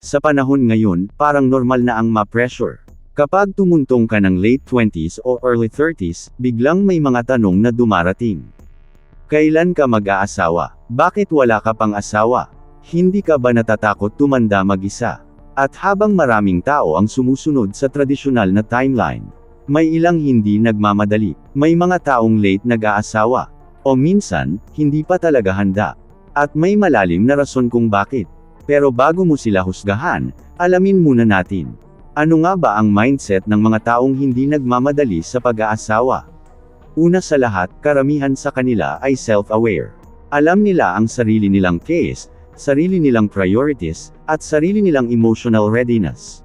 Sa panahon ngayon, parang normal na ang ma-pressure. Kapag tumuntong ka ng late 20s o early 30s, biglang may mga tanong na dumarating. Kailan ka mag-aasawa? Bakit wala ka pang asawa? Hindi ka ba natatakot tumanda mag-isa? At habang maraming tao ang sumusunod sa tradisyonal na timeline, may ilang hindi nagmamadali, may mga taong late nag-aasawa, o minsan, hindi pa talaga handa. At may malalim na rason kung bakit. Pero bago mo sila husgahan, alamin muna natin. Ano nga ba ang mindset ng mga taong hindi nagmamadali sa pag-aasawa? Una sa lahat, karamihan sa kanila ay self-aware. Alam nila ang sarili nilang case, sarili nilang priorities, at sarili nilang emotional readiness.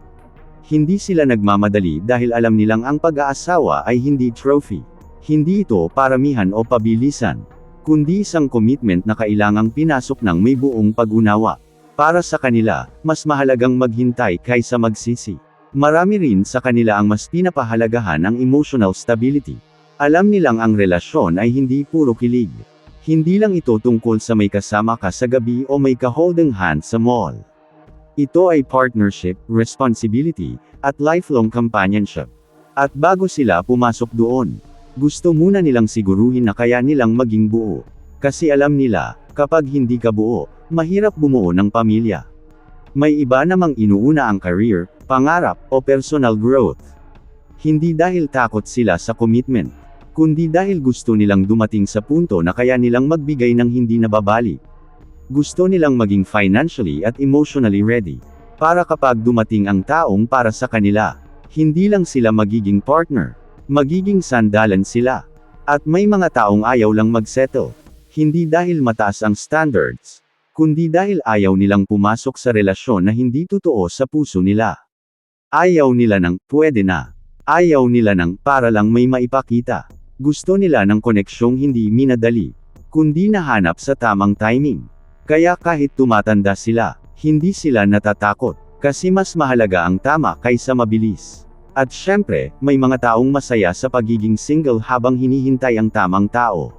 Hindi sila nagmamadali dahil alam nilang ang pag-aasawa ay hindi trophy. Hindi ito paramihan o pabilisan, kundi isang commitment na kailangang pinasok ng may buong pag-unawa. Para sa kanila, mas mahalagang maghintay kaysa magsisi. Marami rin sa kanila ang mas pinapahalagahan ang emotional stability. Alam nilang ang relasyon ay hindi puro kilig. Hindi lang ito tungkol sa may kasama ka sa gabi o may ka-holding hand sa mall. Ito ay partnership, responsibility, at lifelong companionship. At bago sila pumasok doon, gusto muna nilang siguruhin na kaya nilang maging buo. Kasi alam nila, kapag hindi ka buo, mahirap bumuo ng pamilya. May iba namang inuuna ang career, pangarap, o personal growth. Hindi dahil takot sila sa commitment, kundi dahil gusto nilang dumating sa punto na kaya nilang magbigay ng hindi nababali. Gusto nilang maging financially at emotionally ready. Para kapag dumating ang taong para sa kanila, hindi lang sila magiging partner, magiging sandalan sila. At may mga taong ayaw lang magsettle. Hindi dahil mataas ang standards, kundi dahil ayaw nilang pumasok sa relasyon na hindi totoo sa puso nila. Ayaw nila ng pwede na. Ayaw nila ng para lang may maipakita. Gusto nila ng koneksyong hindi minadali, kundi nahanap sa tamang timing. Kaya kahit tumatanda sila, hindi sila natatakot, kasi mas mahalaga ang tama kaysa mabilis. At syempre, may mga taong masaya sa pagiging single habang hinihintay ang tamang tao.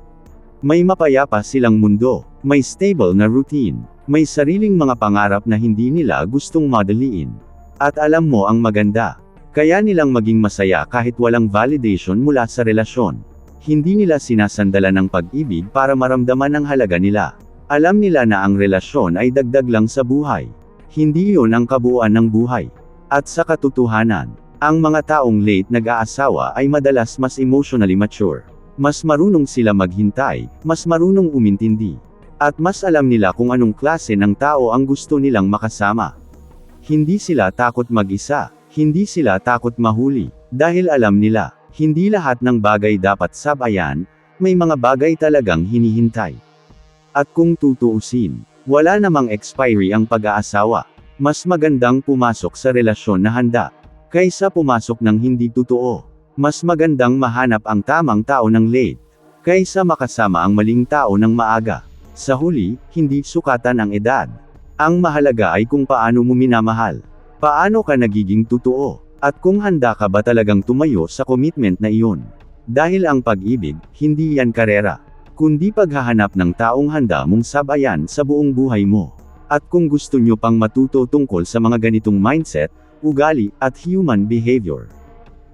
May mapayapa silang mundo, may stable na routine, may sariling mga pangarap na hindi nila gustong madaliin. At alam mo ang maganda, kaya nilang maging masaya kahit walang validation mula sa relasyon. Hindi nila sinasandala ng pag-ibig para maramdaman ang halaga nila. Alam nila na ang relasyon ay dagdag lang sa buhay. Hindi yun ang kabuuan ng buhay. At sa katotohanan, ang mga taong late nag-aasawa ay madalas mas emotionally mature. Mas marunong sila maghintay, mas marunong umintindi. At mas alam nila kung anong klase ng tao ang gusto nilang makasama. Hindi sila takot mag-isa, hindi sila takot mahuli, dahil alam nila, hindi lahat ng bagay dapat sabayan, may mga bagay talagang hinihintay. At kung tutuusin, wala namang expiry ang pag-aasawa. Mas magandang pumasok sa relasyon na handa, kaysa pumasok ng hindi totoo. Mas magandang mahanap ang tamang tao ng late, kaysa makasama ang maling tao ng maaga. Sa huli, hindi sukatan ang edad. Ang mahalaga ay kung paano mo minamahal. Paano ka nagiging totoo, at kung handa ka ba talagang tumayo sa commitment na iyon. Dahil ang pag-ibig, hindi yan karera, kundi paghahanap ng taong handa mong sabayan sa buong buhay mo. At kung gusto nyo pang matuto tungkol sa mga ganitong mindset, ugali, at human behavior.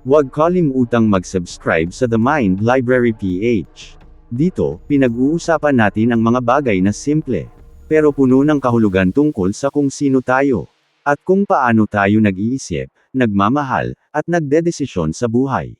Huwag kalimutang mag-subscribe sa The Mind Library PH. Dito, pinag-uusapan natin ang mga bagay na simple, pero puno ng kahulugan tungkol sa kung sino tayo, at kung paano tayo nag-iisip, nagmamahal, at nagdedesisyon sa buhay.